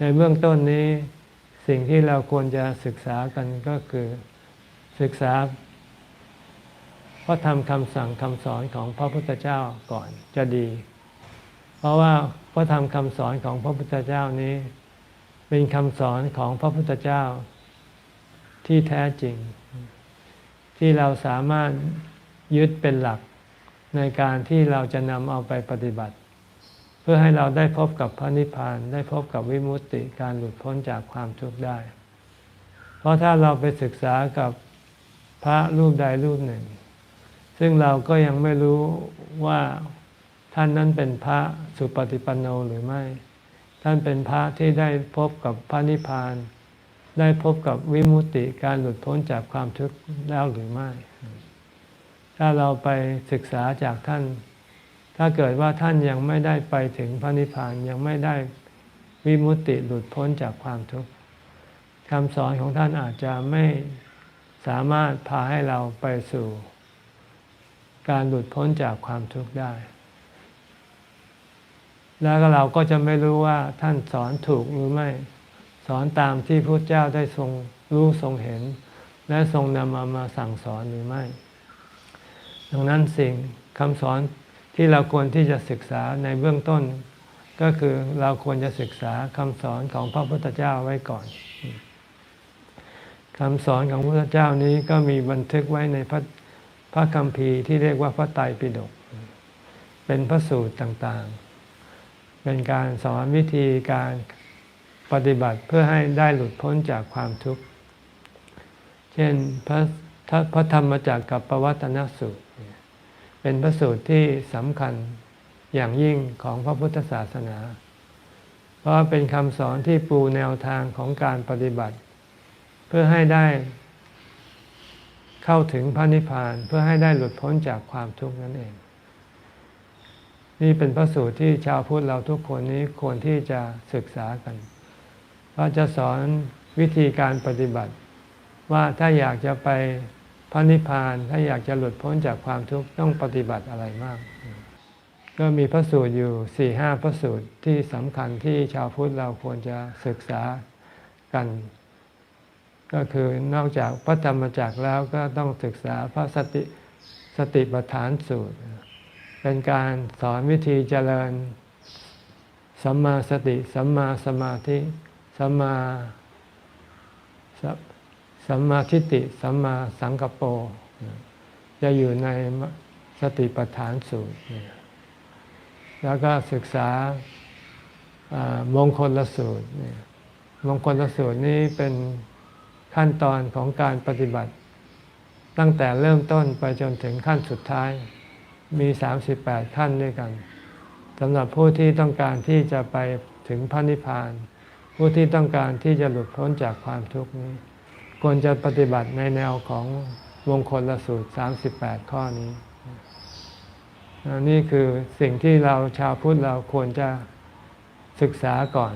ในเบื้องต้นนี้สิ่งที่เราควรจะศึกษากันก็คือศึกษาพระธรรมคำสั่งคำสอนของพระพุทธเจ้าก่อนจะดี เพราะว่าพระธรรมคำสอนของพระพุทธเจ้านี้ เป็นคำสอนของพระพุทธเจ้า ที่แท้จริง ที่เราสามารถยึดเป็นหลักในการที่เราจะนำเอาไปปฏิบัติ พื่อให้เราได้พบกับพระนิพพานได้พบกับวิมุตติการหลุดพ้นจากความทุกข์ได้ เพราะถ้าเราไปศึกษากับพระรูปใดรูปหนึ่ง ซึ่งเราก็ยังไม่รู้ว่าท่านนั้นเป็นพระสุปฏิปันโนหรือไม่ ท่านเป็นพระที่ได้พบกับพระนิพพาน ได้พบกับวิมุตติการหลุดพ้นจากความทุกข์แล้วหรือไม่ ถ้าเราไปศึกษาจากท่าน ถ้าเกิดว่าท่านยังไม่ได้ไปถึงพระนิพพานยังไม่ได้วิมุตติหลุดพ้นจากความทุกข์คำสอนของท่านอาจจะไม่สามารถพาให้เราไปสู่ การหลุดพ้นจากความทุกข์ได้ แล้วเราก็จะไม่รู้ว่าท่านสอนถูกหรือไม่ สอนตามที่พระเจ้าได้ทรงรู้ทรงเห็น และทรงนำมามาสั่งสอนหรือไม่ ดังนั้นสิ่งคำสอน ที่เราควรที่จะศึกษาในเบื้องต้น ก็คือเราควรจะศึกษาคำสอนของพระพุทธเจ้าไว้ก่อนคำสอนของพระพุทธเจ้านี้ก็มีบันทึกไว้ในพระพระคัมภีร์ที่เรียกว่าพระไตรปิฎกเป็นพระสูตรต่างๆ เป็นการสอนวิธีการปฏิบัติเพื่อให้ได้หลุดพ้นจากความทุกข์ เช่นพระพระธรรมจากกับปวัตนสูตร เป็นพระสูตรที่สำคัญอย่างยิ่งของพระพุทธศาสนา เพราะเป็นคำสอนที่ปูแนวทางของการปฏิบัติ เพื่อให้ได้เข้าถึงพระนิพพานเพื่อให้ได้หลุดพ้นจากความทุกข์นั่นเอง นี่เป็นพระสูตรที่ชาวพุทธเราทุกคนนี้ควรที่จะศึกษากันเพราะจะสอนวิธีการปฏิบัติ ว่าถ้าอยากจะไป พระนิพพานถ้าอยากจะหลุดพ้นจากความทุกข์ต้องปฏิบัติอะไรมาก ก็มีพระสูตรอยู่สี่ห้าพระสูตรที่สำคัญที่ชาวพุทธเราควรจะศึกษากัน ก็คือนอกจากพระธรรมจักรแล้วก็ต้องศึกษาพระสติสติปัฏฐานสูตร เป็นการสอนวิธีเจริญสัมมาสติ สัมมาสมาธิ สัมมา สัมมาทิฏฐิสัมมาสังกปรจะอยู่ในสติปัฏฐานสูตร แล้วก็ศึกษามงคลละสูตร มงคลละสูตรนี้เป็นขั้นตอนของการปฏิบัติ ตั้งแต่เริ่มต้นไปจนถึงขั้นสุดท้ายมี 38 ขั้นด้วยกันสำหรับผู้ที่ต้องการที่จะไปถึงพระนิพพาน ผู้ที่ต้องการที่จะหลุดพ้นจากความทุกข์นี้ ควรจะปฏิบัติในแนวของวงคลละสูตร 38 ข้อนี้ นี่คือสิ่งที่เราชาวพุทธเราควรจะศึกษาก่อน